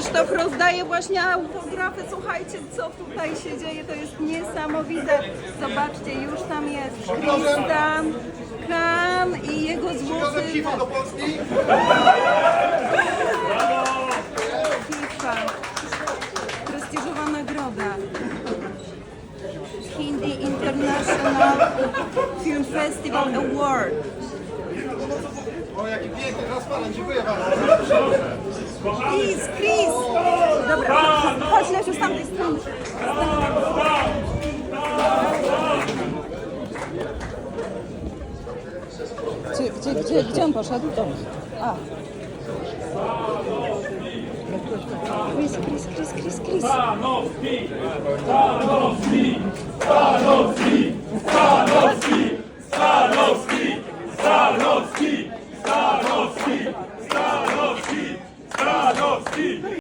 Krzysztof rozdaje właśnie autografy. Słuchajcie, co tutaj się dzieje, to jest niesamowite. Zobaczcie, już tam jest Kristan, Kan i jego złoty do Polski? Kifa. Prestiżowa nagroda. Hindi International Film Festival Award. O, jaki piękny transparent, dziękuję bardzo. Gdzie, gdzie, gdzie, gdzie on poszedł? A. Chris, Chris, Chris, Chris, Chris. Panowski! Panowski! Panowski! Panowski! Panowski! Panowski! Panowski!